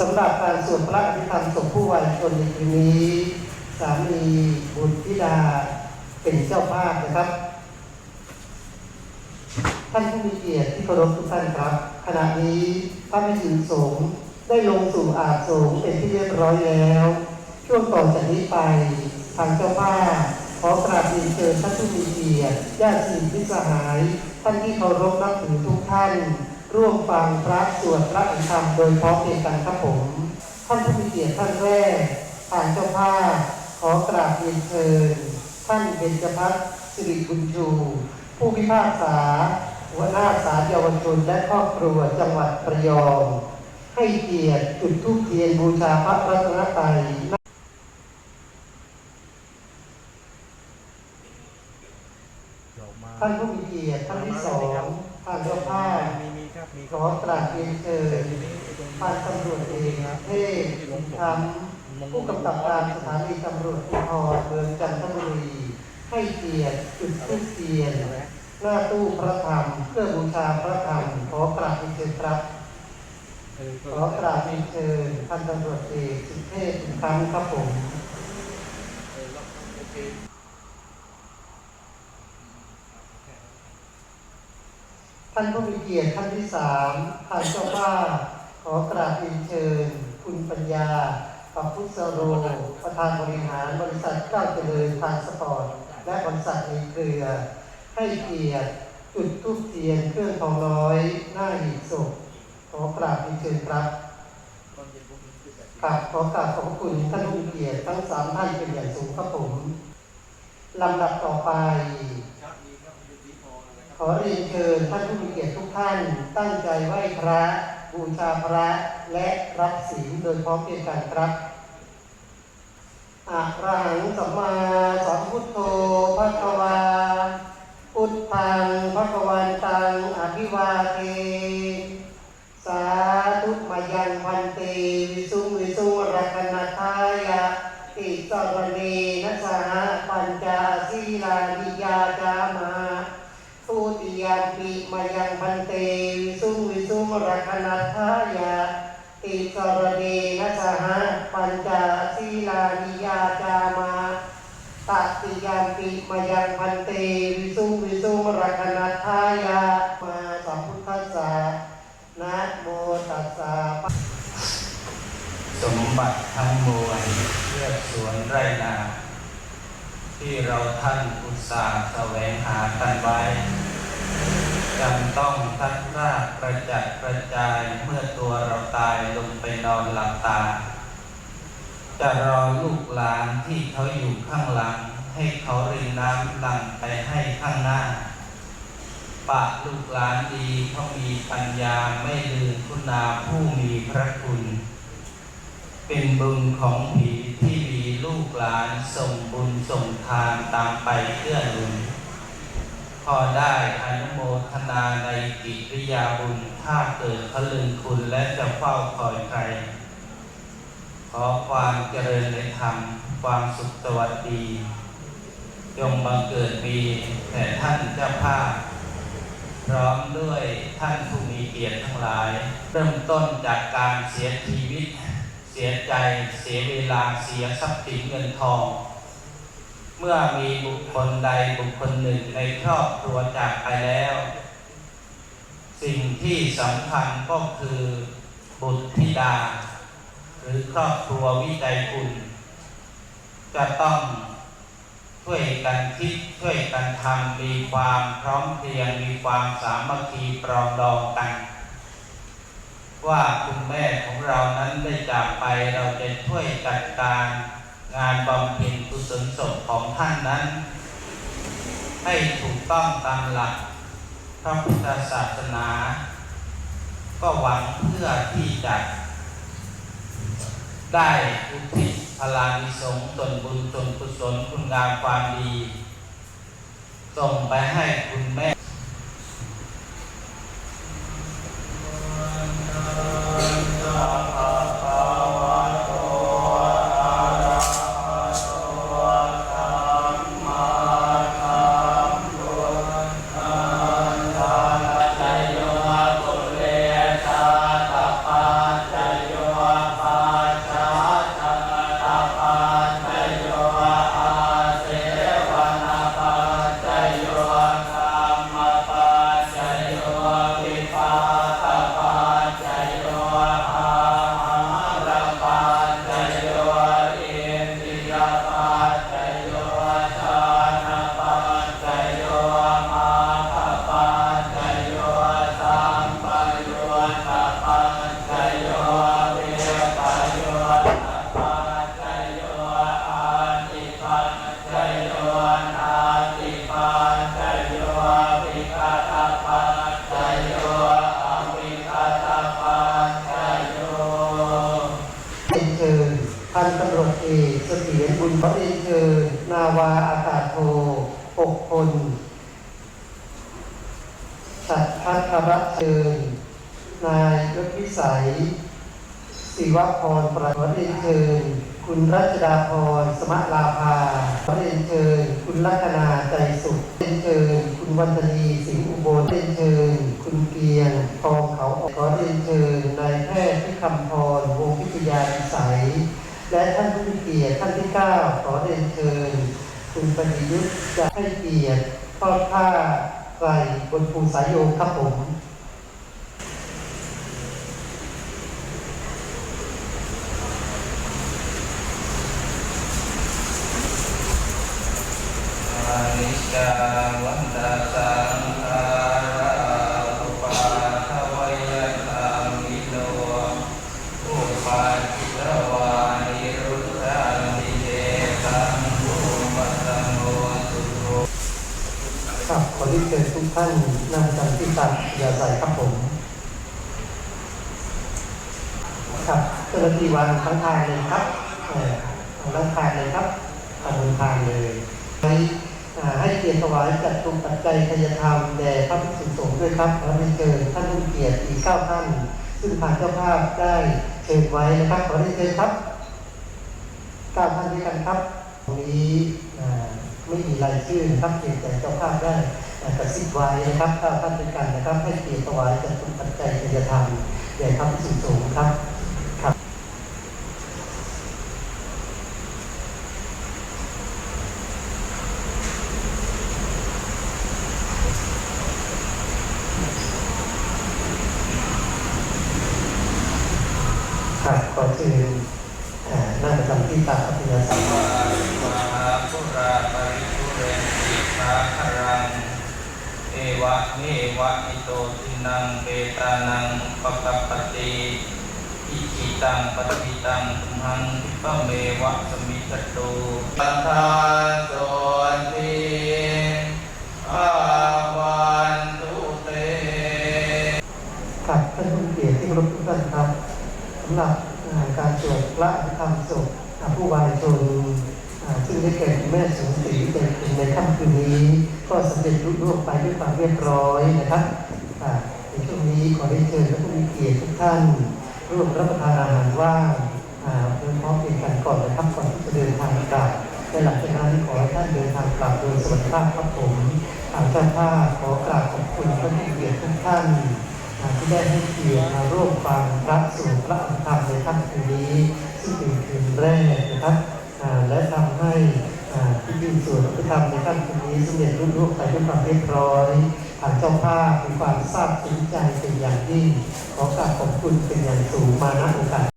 สำหรับการสวดพระอภิธรรมศพผู้วายชนในคืนนี้ สามีบุตรธิดาเป็นเจ้าภาพนะครับ ท่านผู้มีเกียรติที่เคารพทุกท่านครับ ขณะนี้พระพิสุสงฆ์ได้ลงสู่อาสงฆ์เป็นที่เรียบร้อยแล้ว ช่วงต่อจากนี้ไปทางเจ้าภาพขอกราบเรียนเชิญท่านผู้มีเกียรติญาติสิพิสหาย ท่านที่เคารพนับถือทุกท่าน ร่วมฟังพระสวดพระอภิธรรมโดยพร้อมเพรียงกันครับผม ท่านผู้มีเกียรติท่านแรกทางเจ้าภาพขอกราบเรียนเชิญท่านเบญจพัฒน์สิริบุญชู ผู้พิพากษาหัวหน้าศาลเยาวชนและครอบครัวจังหวัดประยอง ให้เกียรติจุดธูปเทียนบูชาพระรัตนตรัยท่านผู้มีเกียรติท่านที่สอง ท่านเจ้าภาพมีมีครับมีขอกราบเรียนเชิญทีนี้ไอ้ตรงพันตำรวจเอกเทพทำผู้กำกับการสถานีตำรวจภูธรเมืองจันทบุรีให้เกียรติจุดธูปเทียนใช่ไหน้าตู้พระธรรมเพื่อบูชาพระธรรมขอกราบเรียนเชิญครับขอกราบเรียนเชิญพันตำรวจเอกสุเทพสุนทำครับผม เออแล้วโอเค ท่านผู้มีเกียรติท่านที่สามท่านเจ้าบ้าขอกราบเรียนเชิญ คุณปัญญาปับพุทธโร ประธานบริหารบริษัทก้าวเจริญทางสปอร์ตและบริษัทในเครือ ให้เกียรติจุดทูปเทียนเครื่องทองน้อย หน้าหีบศพขอกราบเรียนเชิญครับกนี้คือแบบกราบขอกราบขอบคุณท่านผู้มีเกียรติทั้งสามท่านเป็นอย่างสูงครับผมลำดับต่อไป ครับมีครับมีดีพ อนะครับขอเรียนเชิญท่านผู้มีเกียรติทุกท่านตั้งใจไหว้พระบูชาพระและรับศีลโดยพร้อมเพรียงกันครับอะระหังสัมมาสัมพุทโธพระควาพุทธังพระกวันตังอภิวาเทสาธุมายังพันเตวิสุงวิสุงรักนัทายะติสรณีนัสหะปัญจศีลานิยาจามา ทุติยามปิมายังพันเตวิสุ รักนัทายะติสรณีนัสหะปัญจศีลานิยาจามาตัติยามปิมายังพันเตวิสุวิสุงรักนัทายะมาสัมพุทธัสสะนะโมตัสสะสมบัติทั้งมวลเพื่อสวนไรนาที่เราท่านอุตส่าห์แสวงหากันไว้ จำต้องทัดรากกระจัดกระจายเมื่อตัวเราตายลงไปนอนหลับตา จะรอลูกหลานที่เขาอยู่ข้างหลัง ให้เขารินน้ำหลังไปให้ข้างหน้าปะลูกหลานดีเขามีปัญญาไม่ลืมคุณาผู้มีพระคุณ เป็นบุญของผีที่มีลูกหลานส่งบุญส่งทานตามไปเพื่อหนุน พอได้อนุโมทนาในกิริยาบุญถ้าเกิดพลึงคุณและจะเฝ้าคอยใคร ขอความเจริญในธรรม ความสุขสวัสดีจงบังเกิดมีแต่ท่านเจ้าภาพพร้อมด้วยท่านผู้มีเกียรติทั้งหลาย เริ่มต้นจากการเสียชีวิต เสียใจ เสียเวลาเสียทรัพย์สินเงินทอง มื่อมีบุคคลใดบุคคลหนึ่งในครอบครัวจากไปแล้ว สิ่งที่สำคัญก็คือบุตรธิดา หรือครอบครัววิจัยคุณจะต้องช่วยกันคิดช่วยกันทำมีความพร้อมเพรียงมีความสามัคคีปรองดองกัน ว่าคุณแม่ของเรานั้นได้จากไปเราจะช่วยจัดการ งานบำเพ็ญกุศลศพของท่านนั้น ให้ถูกต้องตามหลักพระพุทธศาสนา ก็หวังเพื่อที่จะได้อุทิศพลานิสงส์ส่วนบุญส่วนกุศลคุณงามความดี ส่งไปให้คุณแม่ สัตพัทรเชิญนายยศวิสัย ศิวพรประขอเรียนเชิญคุณรัชดาพรสมะลาภาขอเรียนเชิญคุณลัคนาใจสุขเรียนเชิญคุณวันธนีสิงห์อุบลเรียนเชิญคุณเกียงทองเขาออกขอเรียนเชิญนายแพทย์พิคำพรวงพิทยาวิสัยและท่านผู้มีเกียรติท่านที่เก้าขอเรียนเชิญ คุณปฏิยุทธ์จะให้เกียรติทอดผ้า ไตรบนภูสายโยครับผมอานิจจาวันตาสังขาราอุปาทวยตังนิโนอุปาจิตวานิรุตตังนิเจตังภูมิตังโมสุโร ครับขอเรียนเชิญทุกท่านนั่งกันที่ตักอย่าใส่ครับผมครับเจ้าหน้าที่วางทั้งทางเลยครับเออทั้งทางเลยครับทางบนทางเลยให้ให้เกียรติถวายจัดตุปัจจัยทายธรรมแด่พระภิกษุสงฆ์ด้วยครับขอเรียนเชิญท่านผู้เกียรติอีกเก้าท่าน ซึ่งทางเจ้าภาพได้เชิญไว้นะครับขอเรียนเชิญครับเก้าท่านด้วยกันครับตรงนี้ไม่มีรายชื่อนะครับเพียงแต่เจ้าภาพได้ กระซิบไว้นะครับเก้าท่านด้วยกันนะครับให้เกียรติถวายจัดตุปัจจัยทายธรรมแด่พระภิกษุสงครับครับขอเชิญอ่านั่งประจำที่ตามอัธยาศัย วาริวหาปุราปริปุเรนติสาคารัง เอ วะเมวะอิโตทินังเปตานังปะกปปติอิจิตังปฏิตังตุมหังคิปะเมวะสมิจตุปัฏฐานโสติอาวันตุเตครับท่านผู้เกียรติที่เคารพทุกท่านครับสำหรับการสวดพระธรรมศพอ่าผู้วายชน ซึ่งได้แก่คุณแม่สมศรีใจคุณในค่ำคืนนี้ ก็สำเร็จลุล่วงไปด้วยความเรียบร้อยนะครับในช่วงนี้ขอได้เชิญท่านผู้มีเกียรติทุกท่าน ร่วมรับประทานอาหารว่างอ่าโดยเฉพาะเพียงกันก่อนนะครับก่อนที่จะเดินทางกลับและหลังจากนั้นขอให้ท่านเดินทางกลับโดยสวัสดิภาพครับผมทางเจ้าภาพขอกราบขอบคุณท่านผู้มีเกียรติทุกท่านที่ได้ให้เกียรติมาร่วมฟังพระสวดพระอภิธรรมในค่ำคืนนี้ ซึ่งเป็นคืนแรกนะครับอ่าและทำให้อ่าพิธีสวดอภิธรรมในค่ำคื นี้สมเร็จรุ่ร่วงไปด้วยความเรียบร้อยทานเจ้าภาพมีความทราบซึ้งใจเป็นอย่างยิ่งขอกราบขอบคุณเป็นอย่างสูงมาณโอกาส